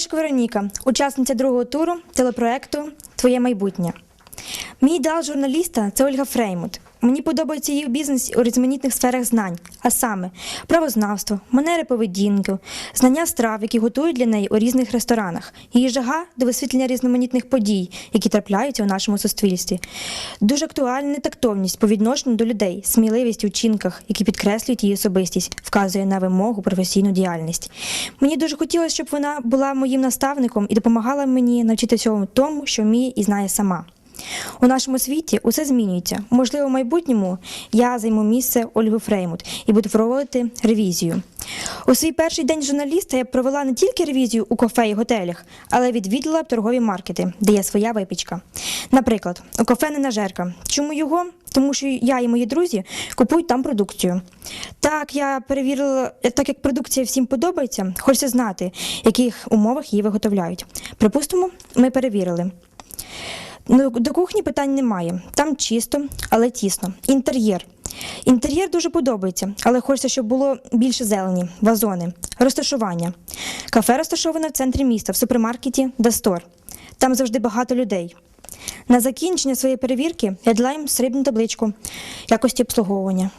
Волошик Вероніка, учасниця другого туру телепроекту Твоє майбутнє. Мій ідеал журналіста це Ольга Фреймут. Мені подобається її бізнес у різноманітних сферах знань, а саме правознавство, манери поведінки, знання страв, які готують для неї у різних ресторанах, її жага до висвітлення різноманітних подій, які трапляються у нашому суспільстві. Дуже актуальна нетактовність по відношенню до людей, сміливість у вчинках, які підкреслюють її особистість, вказує на вимогу професійну діяльність. Мені дуже хотілося, щоб вона була моїм наставником і допомагала мені навчитися тому, що вміє і знає сама. У нашому світі усе змінюється. Можливо, в майбутньому я займу місце Ольги Фреймут і буду проводити ревізію. У свій перший день журналіста я провела не тільки ревізію у кафе і готелях, але відвідала торгові маркети, де є своя випічка. Наприклад, у кафе Ненажерка. Чому його? Тому що я і мої друзі купують там продукцію. Так, я перевірила, так як продукція всім подобається, хочеться знати, в яких умовах її виготовляють. Припустимо, ми перевірили. Ну, до кухні питань немає. Там чисто, але тісно. Інтер'єр. Інтер'єр дуже подобається, але хочеться, щоб було більше зелені, вазони, розташування. Кафе розташоване в центрі міста, в супермаркеті Дастор. Там завжди багато людей. На закінчення своєї перевірки я дала їм срібну табличку якості обслуговування.